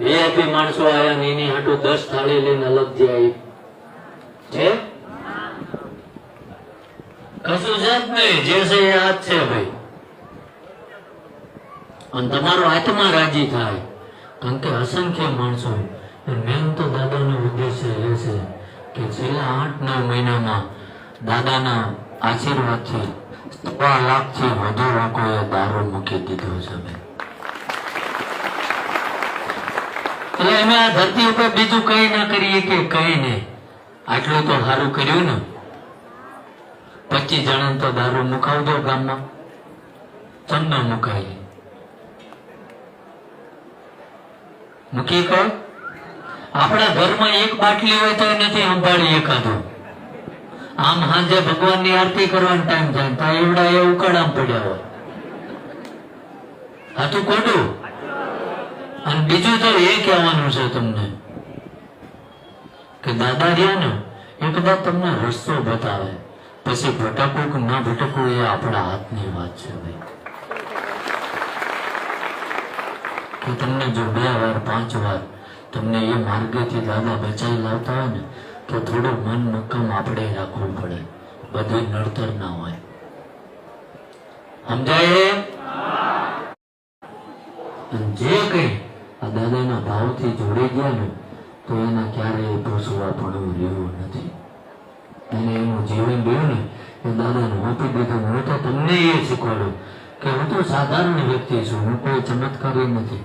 VIP માણસો આવ્યા એની હાટું દસ થાળી લઈને અલગ આવી. છે કશું છે નહીં. જે છે એ હાથ છે ભાઈ. અને તમારો આત્મા રાજી થાય. કારણ કે અસંખ્ય માણસો મેન તો દાદાનો ઉદ્દેશ્ય એ છે કે છેલ્લા આઠ નવ મહિનામાં દાદાના આશીર્વાદથી સવા લાખથી વધુ લોકોએ દારૂ મૂકી દીધો છે ભાઈ. અમે આ ધરતી ઉપર બીજું કઈ ના કરીએ કે કઈ નહીં આટલું તો સારું કર્યું ને. પચીસ જણા તો દારૂ મુકાવજો ગામમાં. તમને મુકાય મૂકી કહો. આપણા ઘરમાં એક બાટલી હોય તો નથી સંભાળી એકાદો. આમ સાંજે ભગવાનની આરતી કરવાનો ટાઈમ થાય તો એવડા એ ઉકાળામાં પડ્યા હોય. કોડું? અને બીજું તો એ કહેવાનું છે તમને કે દાદા રહ્યા ને, એ કદાચ તમને રસ્તો બતાવે. પછી ભટકવું કે ના ભટકવું એ આપણા હાથની વાત છે ભાઈ. કે તમને જો બે વાર, પાંચ વાર તમને એ માર્ગેથી દાદા બચાવી લાવતા હોય ને, તો થોડું મન નક્કમ આપણે રાખવું પડે. બધું નડતર ના હોય. સમજાય? જે કઈ આ દાદાના ભાવથી જોડી ગયા ને, તો એના ક્યારેય ભૂસવા પડવું રહ્યું નથી. અને એનું જીવન રહ્યું ને, એ દાદાને આપી દીધું. હું તો તમને એ શીખવાડું કે હું તો સાધારણ વ્યક્તિ છું, હું કોઈ ચમત્કારી નથી.